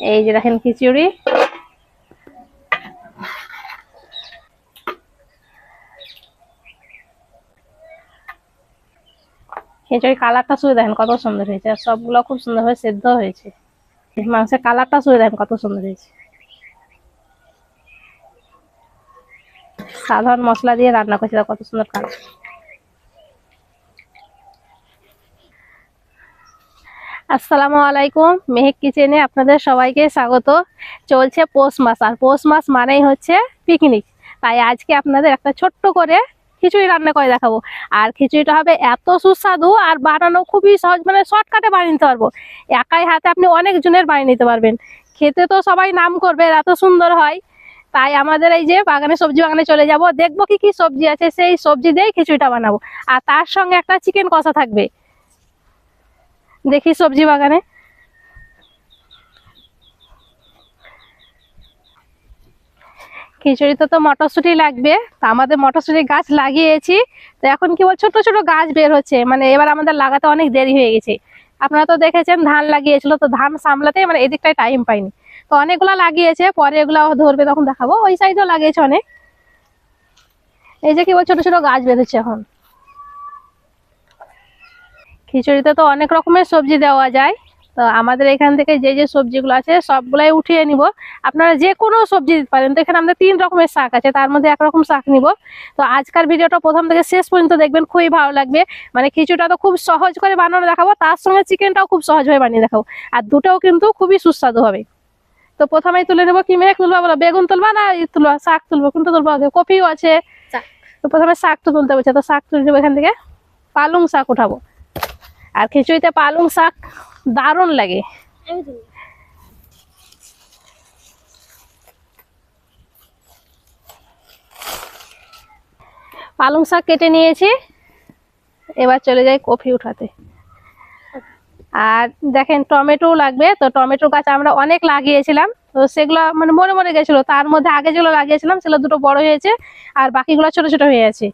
এই যে দেখেন খিচুড়ি। খিচুড়ি কালারটা শুয়ে দেখেন কত সুন্দর হয়েছে। আর সবগুলো খুব সুন্দরভাবে সেদ্ধ হয়েছে। মাংসের কালারটা শুয়ে দেখেন কত সুন্দর হয়েছে। সাধারণ মশলা দিয়ে রান্না করছি কত সুন্দর কালার আসসালামু আলাইকুম, মেহেক কিচেনে আপনাদের সবাইকে স্বাগত। চলছে পৌষ মাস, আর পৌষ মাস মানেই হচ্ছে পিকনিক তাই আজকে আপনাদের একটা ছোট্ট করে খিচুড়ি রান্না করে দেখাবো। আর খিচুড়িটা হবে এত সুস্বাদু আর বানানো খুবই সহজ মানে শর্টকাটে বানিয়ে নিতে পারব। একাই হাতে আপনি অনেক জনের বানিয়ে নিতে পারবেন। খেতে তো সবাই নাম করবে এত সুন্দর হয়। তাই আমাদের এই যে বাগানে, সবজি বাগানে চলে যাব, দেখব কি কি সবজি আছে, সেই সবজি দিয়েই খিচুড়িটা বানাবো। আর তার সঙ্গে একটা চিকেন কষা থাকবে। দেখি সবজি বাগানে। খিচুড়িতে তো মটরশুঁটি লাগবে, তো আমাদের মটরশুঁটি গাছ লাগিয়েছি। তো এখন কি বল ছোট ছোট গাছ বের হচ্ছে মানে এবার আমাদের লাগাতে অনেক দেরি হয়ে গেছে। আপনারা তো দেখেছেন, ধান লাগিয়েছিল, তো ধান সামলাতে মানে এদিকটায় টাইম পাইনি। তো অনেকগুলো লাগিয়েছে, পরে এগুলো ধরবে, তখন দেখাবো। ওই সাইডেও লাগিয়েছে অনেক। এই যে কি বল ছোট ছোট গাছ বেরোচ্ছে এখন। খিচুড়িতে তো অনেক রকমের সবজি দেওয়া যায়। তো আমাদের এখান থেকে যে যে সবজিগুলো আছে সবগুলাই উঠিয়ে নিব। আপনারা যে কোনো সবজি দিতে পারেন। তো এখানে আমাদের তিন রকমের শাক আছে তার মধ্যে একরকম শাক নিব। তো আজকার ভিডিওটা প্রথম থেকে শেষ পর্যন্ত দেখবেন খুবই ভালো লাগবে। মানে খিচুড়িটা তো খুব সহজ করে বানানো দেখাবো তার সঙ্গে চিকেনটাও খুব সহজভাবে বানিয়ে দেখাবো। আর দুটোও কিন্তু খুবই সুস্বাদু হবে। তো প্রথমেই তুলে নেব কি মেঘ তুলবা বলো? বেগুন তুলবা না ই তুলবা? শাক তুলবো কিন্তু তুলবো কপিও আছে। তো প্রথমে শাক তো তুলতে বলছে তো শাক তুলে নেব এখান থেকে। পালং শাক উঠাবো। আর খিচুড়িতে পালং শাক দারুণ লাগে। পালং শাক কেটে নিয়েছি, এবার চলে যাই কফি উঠাতে। আর দেখেন টমেটো লাগবে, তো টমেটো গাছ আমরা অনেক লাগিয়েছিলাম, তো সেগুলো মানে মরে মরে গেছিল, তার মধ্যে আগে যেগুলো লাগিয়েছিলাম সেগুলো দুটো বড় হয়েছে, আর বাকিগুলো ছোট ছোট হয়ে আছে।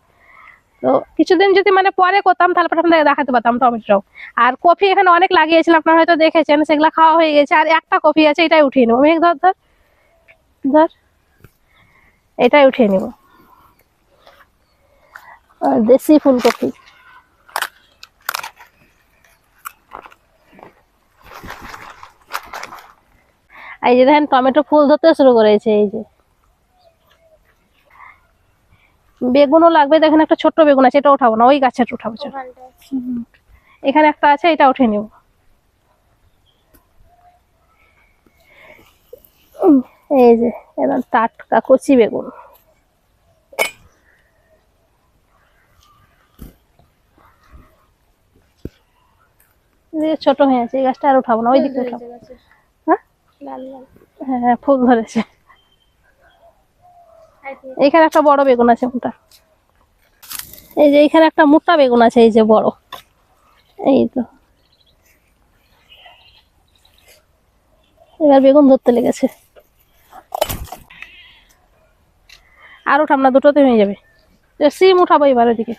তো কিছুদিন যদি মানে পরে করতাম, তাহলে আপনাদের দেখাতে পারতাম টমেটোটাও আর কফি এখানে অনেক লাগিয়েছিলাম, আপনারা হয়তো দেখেছেন, সেগুলো খাওয়া হয়ে গেছে। আর একটা কফি আছে, এটাই উঠিয়ে নেব। মেঘ, ধর ধর ধর, এটাই উঠিয়ে নেব। দেশি ফুলকপি। এই যে দেখেন, টমেটো ফুল ধরতে শুরু করেছে, এই যে। বেগুনও লাগবে দেখেন একটা ছোট্ট বেগুন আছে এটা উঠাবো না ওই গাছের উঠাবো। এখানে একটা আছে এটা উঠে নিব। এই যে একদম টাটকা কচি বেগুন। ছোট হয়ে আছে এই গাছটা আর উঠাবো না ওই দিকটা উঠাবো। হ্যাঁ? হ্যাঁ হ্যাঁ, ফুল ধরেছে। এখানে একটা বড় বেগুন আছে মোটা। এই যে এখানে একটা মোটা বেগুন আছে, এই যে বড়। এই তো। এবার বেগুন ধরতে লেগেছে। আর উঠাম না, দুটোতে হয়ে যাবে। সিম উঠাবো এবার ওদিকে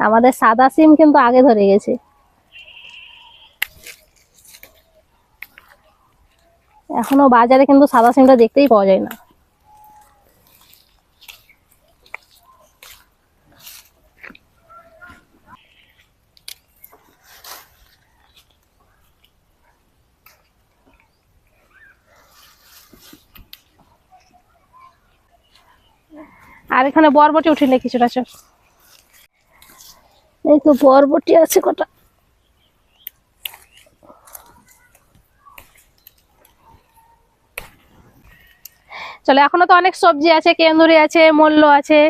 আমাদের সাদা সিম কিন্তু আগে ধরে গেছে। এখনও বাজারে কিন্তু সাদা সিমটা দেখতেই পাওয়া যায় না। আর এখানে বরবটি উঠিলে কিছুটা চল এই তো বরবটি আছে কটা? চলো এখনও তো অনেক সবজি আছে কেন্দুরি আছে মল্ল আছে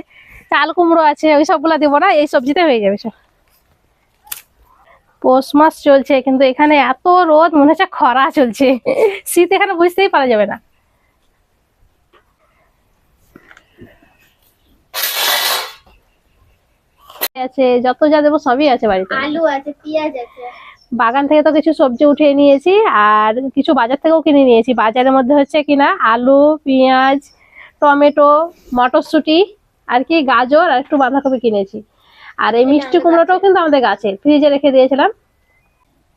চাল কুমড়ো আছে ওই সবগুলো দিব না এই সবজিতে হয়ে যাবে চল পৌষ মাস চলছে কিন্তু এখানে এত রোদ মনে হচ্ছে খরা চলছে। শীত এখানে বুঝতেই পারা যাবে না। আছে যত যা দেবো সবই আছে বাড়িতে। আলু আছে পেঁয়াজ আছে। বাগান থেকে তো কিছু সবজি উঠিয়ে নিয়েছি আর কিছু বাজার থেকেও কিনে নিয়েছি। বাজারের মধ্যে হচ্ছে কিনা আলু পেঁয়াজ টমেটো মটরশুঁটি আর কি গাজর আর একটু বাঁধাকপি কিনেছি। আর এই মিষ্টি কুমড়োটাও কিন্তু আমাদের গাছে ফ্রিজে রেখে দিয়েছিলাম।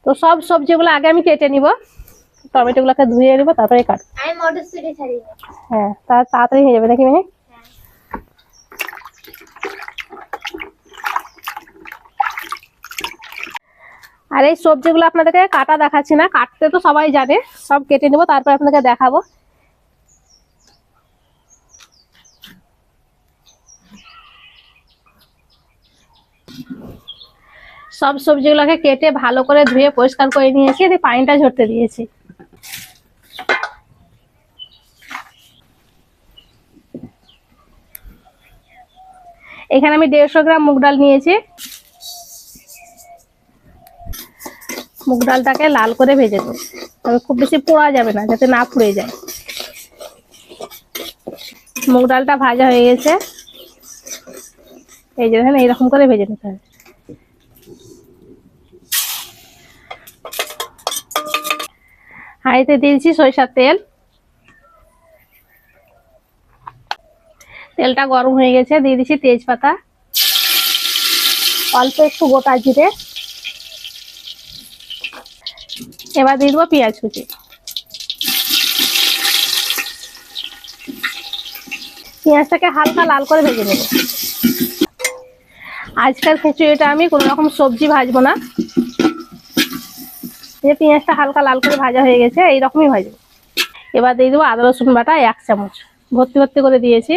তো সব সবজিগুলো আগে আমি কেটে নিব টমেটো গুলোকে ধুয়ে নেব তারপরে কাট। হ্যাঁ তাড়াতাড়ি হয়ে যাবে নাকি মেয়ে আর এই সবজিগুলো আপনাদেরকে কাটা দেখাচ্ছি না, কাটতে তো সবাই জানে, সব কেটে নেব, তারপর আপনাদেরকে দেখাবো। সব সবজিগুলোকে কেটে ভালো করে ধুয়ে পরিষ্কার করে নিয়েছি, দিয়ে পানিটা ঝরতে দিয়েছি। এখানে আমি দেড়শো গ্রাম মুগ ডাল নিয়েছি। মুগ ডালটাকে লাল করে ভেজে দেবো তবে খুব বেশি পোড়া যাবে না, যাতে না পুড়ে যায়। মুগ ডালটা ভাজা হয়ে গেছে। এই যে দেখেন, এইরকম করে ভেজে নিতে হবে। হাঁড়িতে দিয়েছি সরিষার তেল। তেলটা গরম হয়ে গেছে, দিয়ে দিচ্ছি তেজপাতা। অল্প একটু গোটা জিরে। এবার দিয়ে দেবো পেঁয়াজ কুচি। পেঁয়াজটাকে হালকা লাল করে ভেজে নেব। আজকাল খিচুড়িটা আমি কোনো রকম সবজি ভাজবো না। যে পেঁয়াজটা হালকা লাল করে ভাজা হয়ে গেছে, এইরকমই ভাজবো। এবার দিয়ে দেবো আদা, রসুন বাটা, এক চামচ। ভর্তি ভর্তি করে দিয়েছি।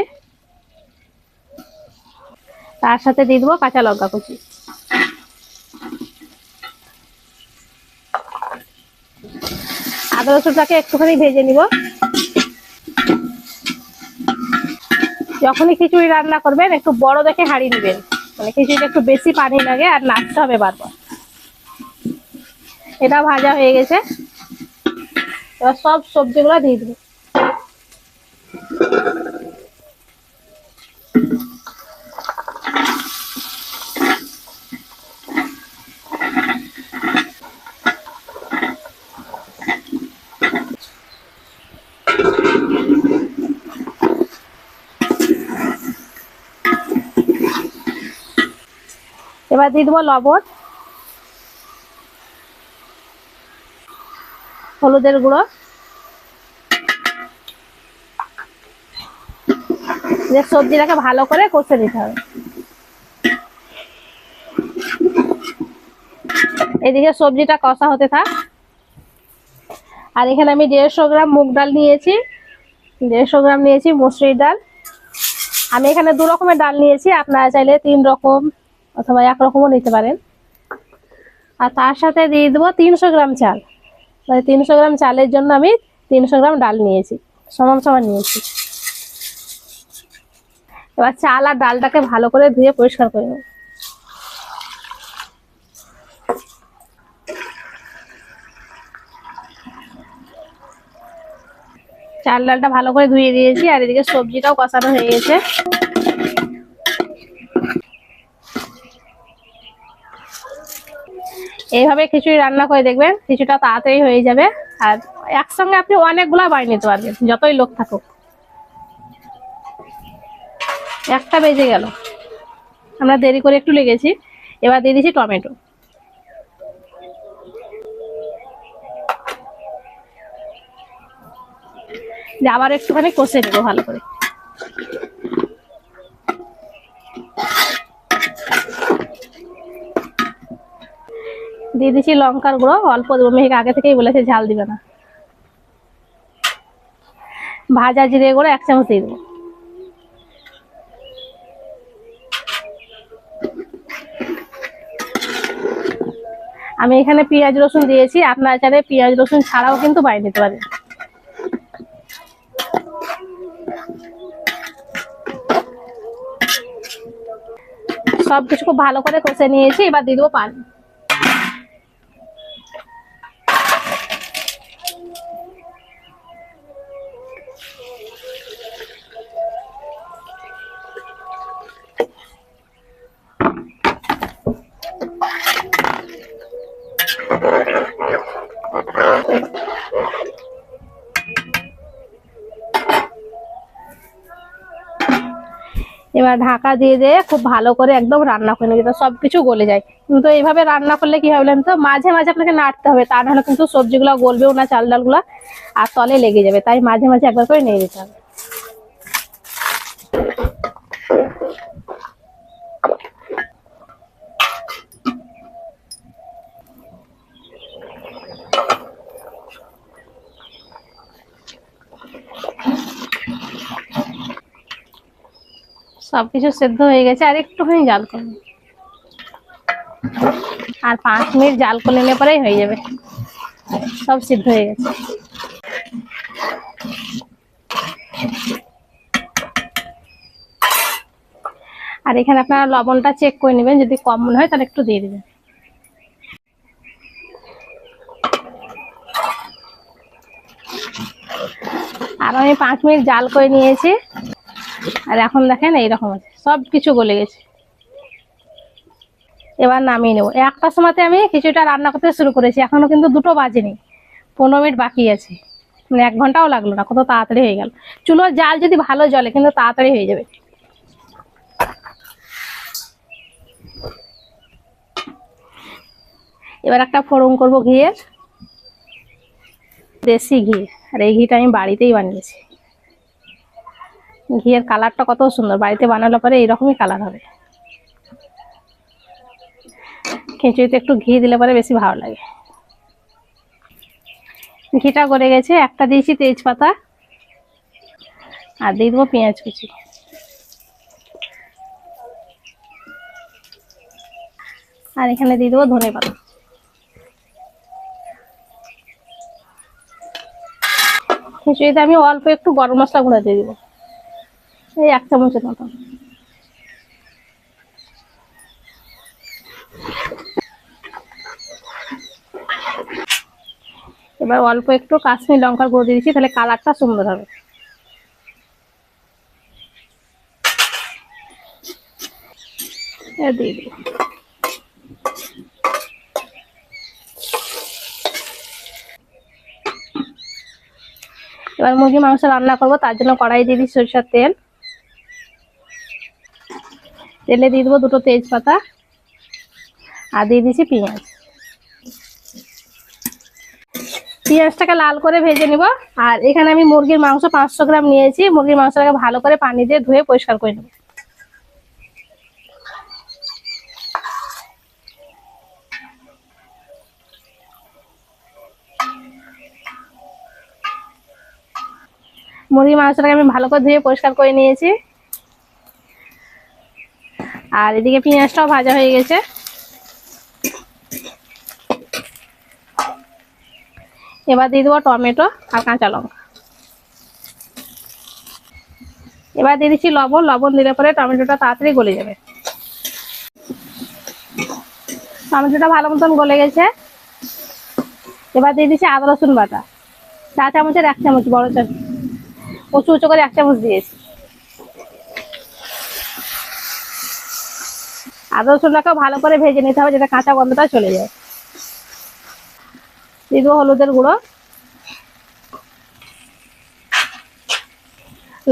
তার সাথে দিয়ে দেবো কাঁচা লঙ্কা কুচি। আদা রসুনটাকে একটুখানি ভেজে নিব। যখনই খিচুড়ি রান্না করবেন, একটু বড় দেখে হাঁড়ি নেবেন। মানে খিচুড়িটা একটু বেশি পানি লাগে আর নাড়তে হবে বারবার। এটা ভাজা হয়ে গেছে। এবার সব সবজিগুলো দিয়ে দেবো। এবার দিয়ে দেবো লবণ, হলুদের গুঁড়ো। দিয়ে সবজিটাকে ভালো করে কষে নিতে হবে। এদিকে সবজিটা কষা হতে থাক। আর এখানে আমি দেড়শো গ্রাম মুগ ডাল নিয়েছি। দেড়শো গ্রাম নিয়েছি মুসুরির ডাল। আমি এখানে দু রকমের ডাল নিয়েছি। আপনারা চাইলে তিন রকম অথবা একরকমও নিতে পারেন। আর তার সাথে দিয়ে দেবো তিনশো গ্রাম চাল। মানে তিনশো গ্রাম চালের জন্য আমি তিনশো গ্রাম ডাল নিয়েছি, সমান সমান নিয়েছি। এবার চাল আর ডালটাকে ভালো করে ধুয়ে পরিষ্কার করে নেব। চাল ডালটা ভালো করে ধুয়ে দিয়েছি, আর এদিকে সবজিটাও কষানো হয়ে গেছে। এইভাবে খিচুড়ি রান্না করে দেখবেন, খিচুড়িটা তাড়াতাড়ি হয়ে যাবে। আর একসঙ্গে আপনি অনেকগুলা বানিয়ে নিতে পারবেন, যতই লোক থাকুক। একটা বেজে গেল। আমরা দেরি করে একটু লেগেছি, এবার দিয়ে দিচ্ছি টমেটো। আবার একটুখানি কষে নেব ভালো করে। দিয়ে দিচ্ছি লঙ্কার গুঁড়ো, অল্প দেবো। মেয়েকে আগে থেকেই বলেছে ঝাল দিবে না। ভাজা জিরে গুঁড়ো, এক চামচ দিয়ে দেবো। আমি এখানে পেঁয়াজ, রসুন দিয়েছি। আপনার চাইলে পেঁয়াজ, রসুন ছাড়াও কিন্তু বাইরে নিতে পারেন। সব কিছু খুব ভালো করে কষে নিয়েছি। এবার দিয়ে দেবো পানি। এবার ঢাকা দিয়ে দিয়ে খুব ভালো করে একদম রান্না করে নেবে সব কিছু গলে যায়। কিন্তু এইভাবে রান্না করলে কি হবে তো? মাঝে মাঝে আপনাকে নাড়তে হবে, তা নাহলে কিন্তু সবজিগুলো গলবেও না, চাল ডালগুলো, আর তলে লেগে যাবে, তাই মাঝে মাঝে একবার করে নিয়ে নিতে হবে। সবকিছু সেদ্ধ হয়ে গেছে, আর একটুখানি জাল করব আর পাঁচ মিনিট জাল করে নিলে পরেই হয়ে যাবে। সব সিদ্ধ হয়ে গেছে। আর এখানে আপনারা লবণটা চেক করে নেবেন, যদি কম মনে হয় তাহলে একটু দিয়ে দেবেন। আর আমি পাঁচ মিনিট জাল করে নিয়েছি। আর এখন দেখেন এইরকম আছে। সব কিছু গলে গেছে। এবার নামিয়ে নেব। একটার সময়তে আমি কিছুটা রান্না করতে শুরু করেছি। এখনও কিন্তু দুটো বাজেনি। পনেরো মিনিট বাকি আছে। মানে এক ঘন্টাও লাগল না। কত তাড়াতাড়ি হয়ে গেল। চুলোর জাল যদি ভালো জলে কিন্তু তাড়াতাড়ি হয়ে যাবে। এবার একটা ফোড়ন করব ঘিয়ের। দেশি ঘি। আর এই ঘিটা আমি বাড়িতেই বানিয়েছি। ঘিয়ের কালারটা কত সুন্দর। বাড়িতে বানালে পরে এইরকমই কালার হবে। খিচুড়িতে একটু ঘি দিলে পরে বেশি ভালো লাগে। ঘিটা করে গেছে, একটা দিয়েছি তেজপাতা। আর দিয়ে দেবো পেঁয়াজ কুচি। আর এখানে দিয়ে দেবো ধনে পাতা। খিচুড়িতে আমি অল্প একটু গরম মশলা গুঁড়ো দিয়ে দিব। এই এক চামচের মতো। এবার অল্প একটু কাশ্মীর লঙ্কার গুঁড়ো দিয়ে দিচ্ছি, তাহলে কালারটা সুন্দর হবে। এবার মুরগি মাংস রান্না করব, তার জন্য কড়াই দিয়ে দিই সরিষার তেল। তেলে দিয়ে দেবো দুটো তেজপাতা। আর দিয়ে দিচ্ছি পেঁয়াজ। পেঁয়াজটাকে লাল করে ভেজে নিব। আর এখানে আমি মুরগির মাংস পাঁচশো গ্রাম নিয়েছি। মুরগির মাংসটাকে ভালো করে পানি দিয়ে ধুয়ে পরিষ্কার করে নেব। মুরগির মাংসটাকে আমি ভালো করে ধুয়ে পরিষ্কার করে নিয়েছি। আর এদিকে পেঁয়াজটাও ভাজা হয়ে গেছে। এবার দিয়ে দেবো টমেটো আর কাঁচা লঙ্কা। এবার দিয়ে দিচ্ছি লবণ লবণ দিলে পরে টমেটোটা তাড়াতাড়ি গলে যাবে। টমেটোটা ভালো মতন গলে গেছে। এবার দিয়ে দিচ্ছি আদা রসুন বাটা। চা চামচের এক চামচ, বড় চামচ উঁচু উঁচু করে এক চামচ দিয়েছি। আদা রসুনটাকেও ভালো করে ভেজে নিতে হবে যেটা কাঁচা গন্ধটা চলে যায়। দেবো হলুদের গুঁড়ো,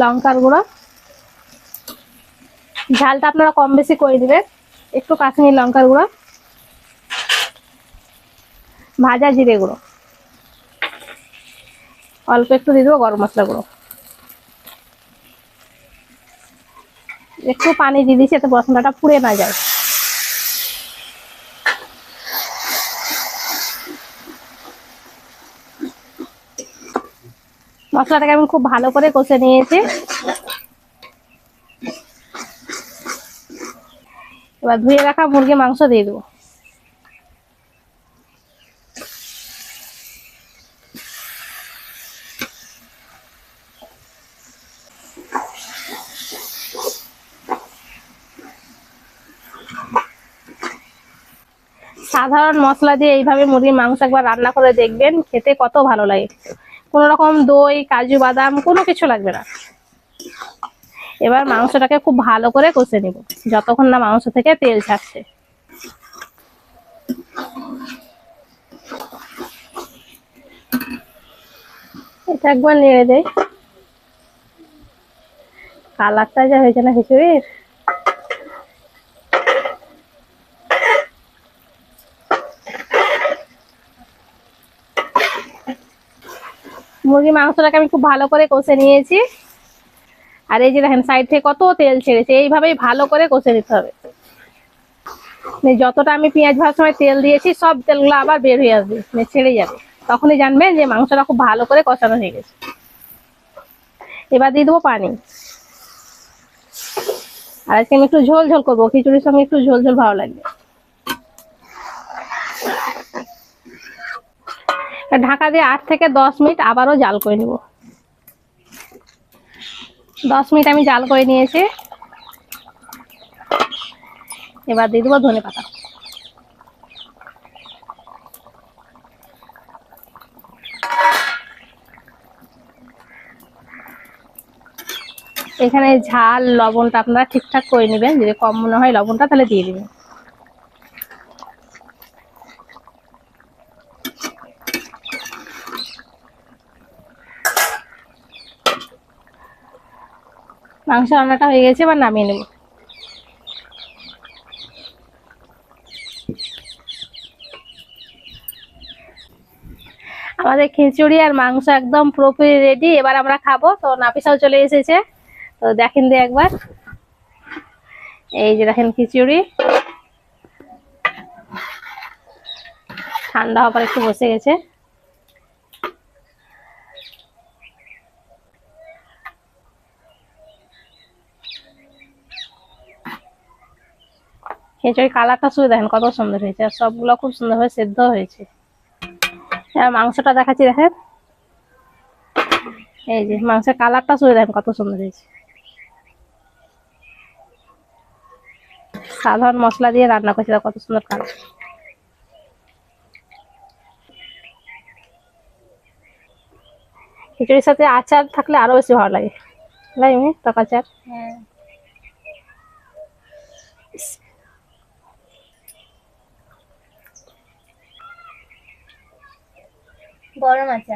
লঙ্কার গুঁড়ো। ঝালটা আপনারা কম বেশি করে দিবেন, একটু কাশ্মীর লঙ্কার গুঁড়ো, ভাজা জিরে গুঁড়ো। অল্প একটু দিয়ে দেবো গরম মশলা গুঁড়ো। একটু পানি দিয়ে দিচ্ছি এতে মশলাটা পুড়ে না যায়। মশলাটাকে আমি খুব ভালো করে কষে নিয়েছি। এবার ধুয়ে রাখা মুরগি মাংস দিয়ে দেবো। সাধারণ মশলা দিয়ে এইভাবে মুরগির মাংস একবার রান্না করে দেখবেন, খেতে কত ভালো লাগে। কোনো রকম দই, কাজু, বাদাম, কোনো কিছু লাগবে না। এবার মাংসটাকে খুব ভালো করে কষে নিব, যতক্ষণ না মাংস থেকে তেল ছাড়ছে। একবার নেড়ে দেয় কালারটা যা হয়েছে না খিচুড়ির? মুরগি মাংসটাকে আমি খুব ভালো করে কষে নিয়েছি। আর এই যে দেখেন সাইড থেকে কত তেল ছেড়েছে, এইভাবেই ভালো করে কষে নিতে হবে। মানে যতটা আমি পেঁয়াজ ভাজার সময় তেল দিয়েছি, সব তেলগুলো আবার বের হয়ে আসবে মানে ছেড়ে যাবে। তখনই জানবেন যে মাংসটা খুব ভালো করে কষানো হয়ে গেছে। এবার দিয়ে দেবো পানি। আর আজকে আমি একটু ঝোল ঝোল করব, খিচুড়ির সঙ্গে একটু ঝোল ঝোল ভালো লাগবে। ঢাকা দিয়ে আট থেকে দশ মিনিট আবারও জাল করে নিব। দশ মিনিট আমি জাল করে নিয়েছি। এবার দিয়ে দেবো ধনে পাতা। এখানে ঝাল, লবণটা আপনারা ঠিকঠাক করে নেবেন। যদি কম মনে হয় লবণটা তাহলে দিয়ে দিবেন। মাংস রান্নাটা হয়ে গেছে, এবার নামিয়ে নেব। আমাদের খিচুড়ি আর মাংস একদম পুরোপুরি রেডি এবার আমরা খাব। তো নাপিসাও চলে এসেছে। তো দেখেন দিয়ে একবার। এই যে দেখেন খিচুড়ি। ঠান্ডা হবার একটু বসে গেছে। খিচুড়ি কালারটা শুধু দেখেন, কত সুন্দর হয়েছে। আর সবগুলো খুব সুন্দরভাবে সেদ্ধ হয়েছে। আর মাংসটা দেখাচ্ছি, দেখেন। এই যে মাংসের কালারটা শুধু দেখেন, কত সুন্দর হয়েছে। সাধারণ মশলা দিয়ে রান্না করছি কত সুন্দর কালার। খিচুড়ির সাথে আচার থাকলে আরও বেশি ভালো লাগে। টক আচার? হ্যাঁ। গরম আছে।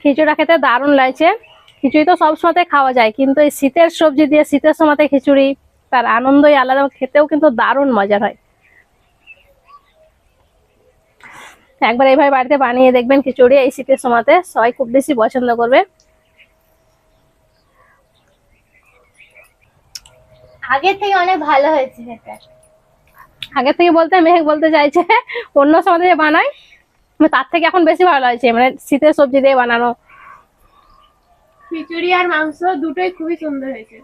খিচুড়িটা খেতে দারুণ লাগছে। খিচুড়ি তো সব সময়তে খাওয়া যায়, কিন্তু এই শীতের সবজি দিয়ে শীতের সময়তে খিচুড়ি, তার আনন্দই আলাদা খেতেও কিন্তু দারুণ মজার হয়। একবার এইভাবে বাড়িতে বানিয়ে দেখবেন খিচুড়ি, এই শীতের সময়তে সবাই খুব বেশি পছন্দ করবে। আগের থেকে অনেক ভালো হয়েছে সেটা আগে থেকে বলতে মেহেক বলতে চাইছে অন্য সময় যে বানাই। মানে তার থেকে এখন বেশি ভালো হয়েছে মানে শীতের সবজি দিয়ে বানানো। খিচুড়ি আর মাংস দুটোই খুবই সুন্দর হয়েছে।